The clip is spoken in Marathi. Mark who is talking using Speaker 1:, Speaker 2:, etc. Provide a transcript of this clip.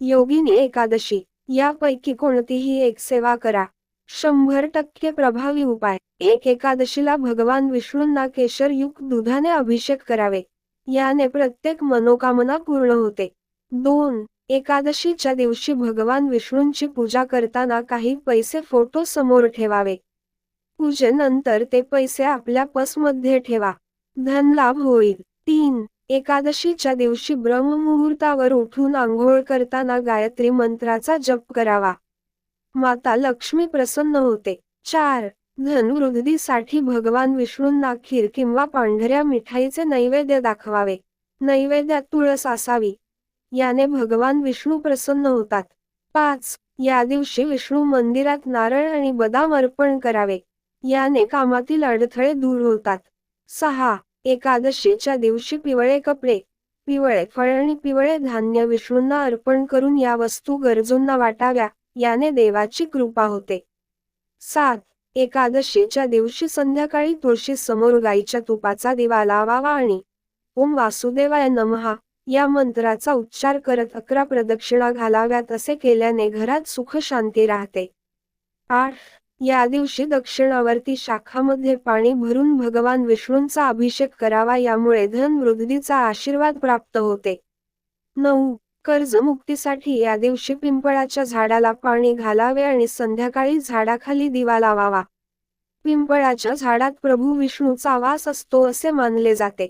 Speaker 1: योगिनी एकादशी यापैकी कोणतीही एक सेवा करा. शंभर टक्के प्रभावी उपाय. एक एकादशीला भगवान विष्णूंना केशरयुक्त दुधाने अभिषेक करावे. याने प्रत्येक मनोकामना पूर्ण होते. दोन एकादशीच्या दिवशी भगवान विष्णूंची पूजा करताना काही पैसे फोटो समोर ठेवावे. पूजेनंतर ते पैसे आपल्या पसमध्ये ठेवा. धनलाभ होईल. तीन एकादशीच्या दिवशी ब्रह्ममुहूर्तावर उठून आंघोळ करताना गायत्री मंत्राचा जप करावा. माता लक्ष्मी प्रसन्न होते. चार धनुवृद्धीसाठी भगवान विष्णूंना खीर किंवा पांढऱ्या मिठाईचे नैवेद्य दाखवावे. नैवेद्यात तुळस असावी. याने भगवान विष्णू प्रसन्न होतात. पाच या दिवशी विष्णू मंदिरात नारळ आणि बदाम अर्पण करावे. याने कामातील अडथळे दूर होतात. सहा एकादशीच्या दिवशी पिवळे कपडे पिवळे फळ आणि पिवळे धान्य विष्णूंना अर्पण करून या वस्तू गरजूंना वाटाव्या याने देवाची कृपा होते. सात एकादशीच्या दिवशी संध्याकाळी तुळशी समोर गाईच्या तुपाचा दिवा लावावा आणि ओम वासुदेवाय नमहा या मंत्राचा उच्चार करत अकरा प्रदक्षिणा घालाव्यात असे केल्याने घरात सुख शांती राहते. आठ या दिवशी दक्षिणावर्ती शाखामध्ये पाणी भरून भगवान विष्णूंचा अभिषेक करावा यामुळे धन वृद्धीचा आशीर्वाद प्राप्त होते. नऊ. कर्जमुक्तीसाठी या दिवशी पिंपळाच्या झाडाला पाणी घालावे आणि संध्याकाळी झाडाखाली दिवा लावावा. पिंपळाच्या झाडात प्रभू विष्णूचा वास असतो असे मानले जाते.